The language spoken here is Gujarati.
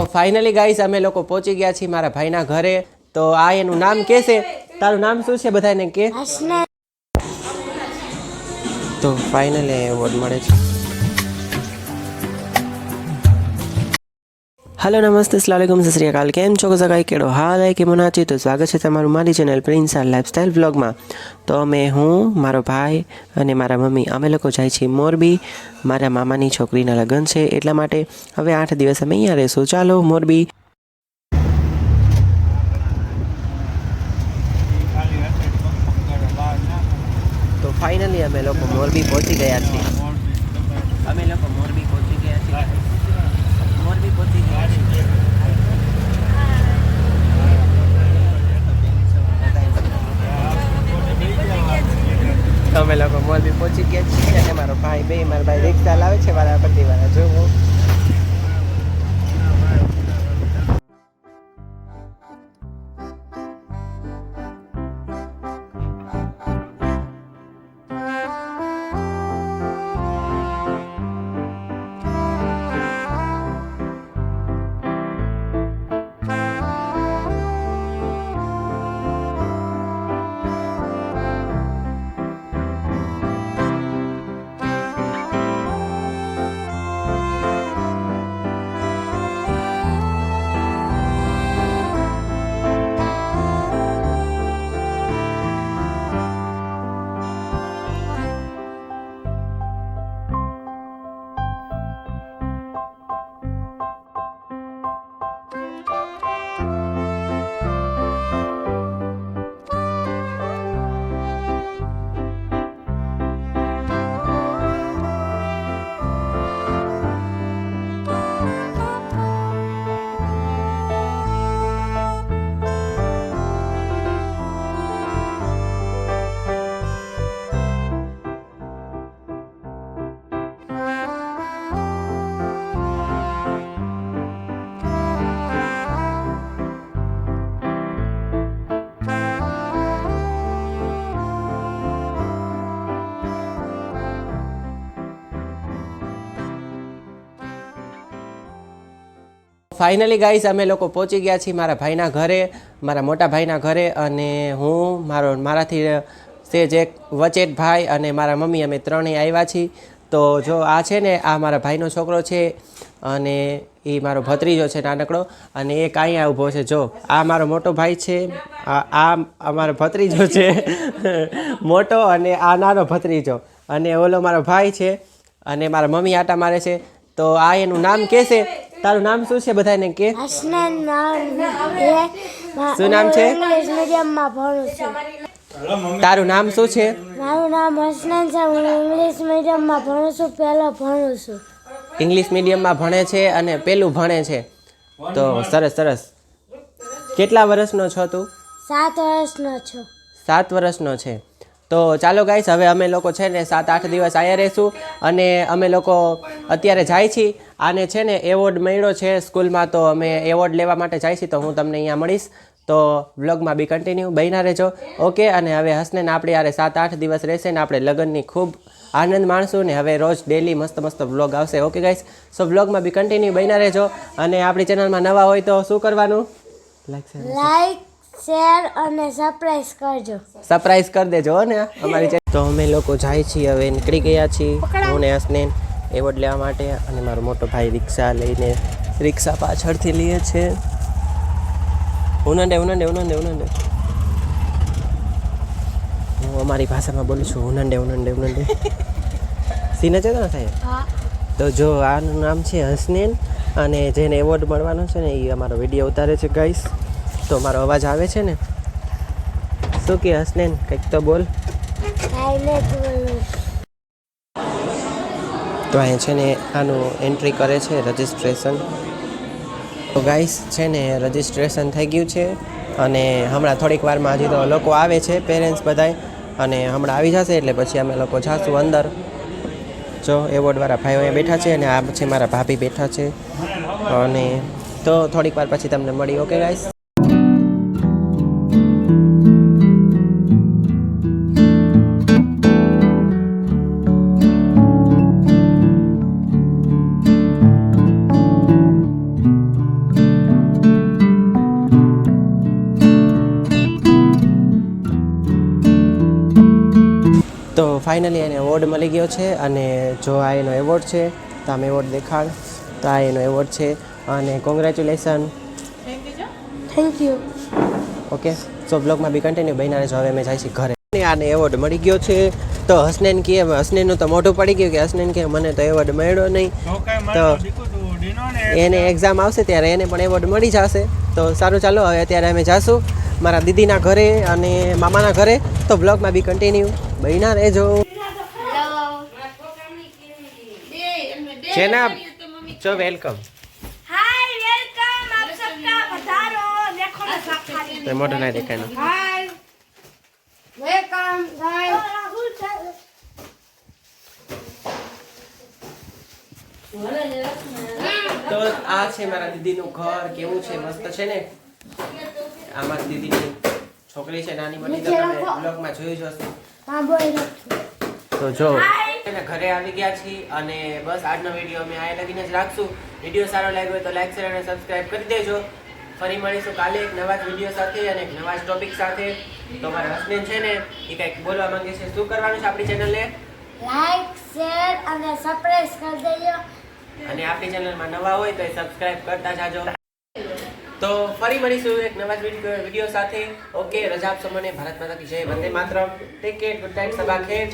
ફાઇનલી ગાઈસ અમે લોકો પહોંચી ગયા છીએ મારા ભાઈના ઘરે. તો આ એનું નામ કે છે? તારું નામ શું છે બધાને કે? તો ફાઇનલી એવોર્ડ મળે છે. હલો નમસ્તે સલાલેકુમ સત શ્રી અકાલ કેમ છો સગાઈ કેડો હાલ હે કે મનાચી તો સ્વાગત છે તમારું મારી ચેનલ પ્રિન્સ આર લાઈફસ્ટાઈલ વ્લોગમાં તો અમે હું મારો ભાઈ અને મારા મમ્મી અમે લોકો જાય છીએ મોરબી મારા મામાની છોકરીના લગ્ન છે એટલા માટે હવે આઠ દિવસ અમે અહીંયા રહીશું ચાલો મોરબી તો ફાઇનલી અમે લોકો મોરબી પહોંચી ગયા છીએ. અમે લોકો મોરબી પહોંચી ગયા છીએ મોરબી પહોંચી ગયા છીએ અમે લોકો મોરબી પહોંચી ગયા છીએ અને મારો ભાઈ બે, મારા ભાઈ રિક્ષા લાવે છે વાળા પતિવાળા જોવો. ફાઇનલી ગાઈઝ અમે લોકો પહોંચી ગયા છીએ મારા ભાઈના ઘરે, મારા મોટા ભાઈના ઘરે, અને હું, મારો, મારાથી સેજ એક વચેટ ભાઈ અને મારા મમ્મી, અમે ત્રણેય આવ્યા છીએ. તો જો આ છે ને, આ મારા ભાઈનો છોકરો છે, અને એ મારો ભત્રીજો છે, નાનકડો, અને એક અહીંયા ઊભો છે. જો, આ મારો મોટો ભાઈ છે આ અમારો ભત્રીજો છે, મોટો અને આ નાનો ભત્રીજો. અને ઓલો મારો ભાઈ છે, અને મારા મમ્મી આટા મારે છે. તો આ એનું નામ કે છે? તારું નામ શું છે બધાને કે? હસના નામ એ શું નામ છે? ઇંગ્લિશ મીડિયમમાં ભણું છું. તારું નામ શું છે? મારું નામ હસનાન છે. હું ઇંગ્લિશ મીડિયમમાં ભણું છું. પહેલો ભણું છું. ઇંગ્લિશ મીડિયમમાં ભણે છે અને પેલું ભણે છે. તો સરસ સરસ. કેટલા વર્ષનો છો તું? સાત વર્ષનો છું. સાત વર્ષનો છે. તો ચાલો ગાઈસ હવે અમે લોકો છે ને સાત આઠ દિવસ અહીંયા રહીશું અને અમે લોકો અત્યારે જાય છીએ. આને છે ને એવોર્ડ મળ્યો છે સ્કૂલમાં, તો અમે એવોર્ડ લેવા માટે જાય છીએ, તો હું તમને અહીંયા મળીશ. તો વ્લોગમાં બી કન્ટિન્યુ બન્યા રહેજો. ઓકે અને હવે હસને આપણે યારે સાત આઠ દિવસ રહેશે ને આપણે લગ્નની ખૂબ આનંદ માણશું ને હવે રોજ ડેલી મસ્ત મસ્ત વ્લોગ આવશે. ઓકે ગાઈશ સો વ્લોગમાં બી કન્ટિન્યુ બહીના રહેજો. અને આપણી ચેનલમાં નવા હોય તો શું કરવાનું? લાઈક શેર અને સરપ્રાઈઝ કરજો. સરપ્રાઈઝ કરી દેજો ને અમારી તો અમે લોકો જાય છીએ હવે નીકળી ગયા છીએ હું ને હસનેન એવોર્ડ લેવા માટે અને મારો મોટો ભાઈ રિક્ષા લઈને રિક્ષા પાછળથી લઈએ છે. ઉનંડે ઉનંડે ઉનંદે ઉનંડે. હું અમારી ભાષામાં બોલું છું ઉનંડે ઉનંડે ઉનંડે. સીને છે ને થાય? હા. તો જો આનું નામ છે હસનેન અને જેને એવોર્ડ મળવાનો છે ને એ અમારો વીડિયો ઉતારે છે ગાઈસ તો મારો અવાજ આવે છે ને? શું કે હસનેન કંઈક તો બોલ. તો અહીંયા છે ને આનું એન્ટ્રી કરે છે રજિસ્ટ્રેશન તો ગાઈસ છે ને રજિસ્ટ્રેશન થઈ ગયું છે અને હમણાં થોડીક વારમાં હજી તો લોકો આવે છે પેરેન્ટ્સ બધાય. અને હમણાં આવી જશે એટલે પછી અમે લોકો જાશું અંદર. જો એવોર્ડવાળા ભાઈઓ અહીંયા બેઠા છે અને આ છે મારા ભાભી બેઠા છે. અને તો થોડીક વાર પછી તમને મળી ઓકે ગાઈસ ફાઇનલી એને એવોર્ડ મળી ગયો છે અને જો આ એનો એવોર્ડ છે તો આમ એવોર્ડ દેખાડ. તો આ એનો એવોર્ડ છે અને congratulation thank you okay so બ્લોગમાં બી કન્ટિન્યુ બન્યા જો હવે અમે જાય છે ઘરે આને એવોર્ડ મળી ગયો છે. તો હસનેન કહે હસનેનનું તો મોઢું પડી ગયું કે હસનેન કે મને તો એવોર્ડ મળ્યો નહીં. તો એને એક્ઝામ આવશે ત્યારે એને પણ એવોર્ડ મળી જશે. તો સારું ચાલો હવે અત્યારે અમે જાશું મારા દીદીના ઘરે અને મામાના ઘરે. તો બ્લોગમાં બી કન્ટિન્યુ બન્યા રહેજો. જેના ચો વેલકમ. હાય વેલકમ આપ સબકા પધારો. દેખો ને સાફ ખાલી. તે મોટો ના દેખાય હાય. વેલકમ હાય. તો આ છે મારા દીદીનું ઘર કેવું છે? મસ્ત છે ને? આ મારી દીદીની છોકરી છે નાની મોટી તો તમે બ્લોગમાં જોયું જ હશે. હા તો જો. ઘરે આવી ગયા છીએ અને બસ આજનો વીડિયો અમે આ લગીને જ રાખશું. વીડિયો સારો લાગ્યો હોય તો લાઈક શેર અને સબસ્ક્રાઇબ કરી દેજો. ફરી મળીશું કાલે એક નવા જ વીડિયો સાથે અને એક નવા જ ટોપિક સાથે. તો મારા હસબન્ડ છે ને એ કંઈક બોલવા માંગે છે. શું કરવાનું છે આપણી ચેનલને લાઈક શેર અને સબસ્ક્રાઇબ કરી દેજો. અને આપણી ચેનલમાં નવા હોય તો સબસ્ક્રાઇબ કરતા જાજો. તો ફરી મળીશું એક નવા વીડિયો સાથે. ઓકે, રજા આપશો મને. ભારત માતા કી જય. વંદે માત્ર ટેક કેર ગુડ નાઇટ સબા ખેર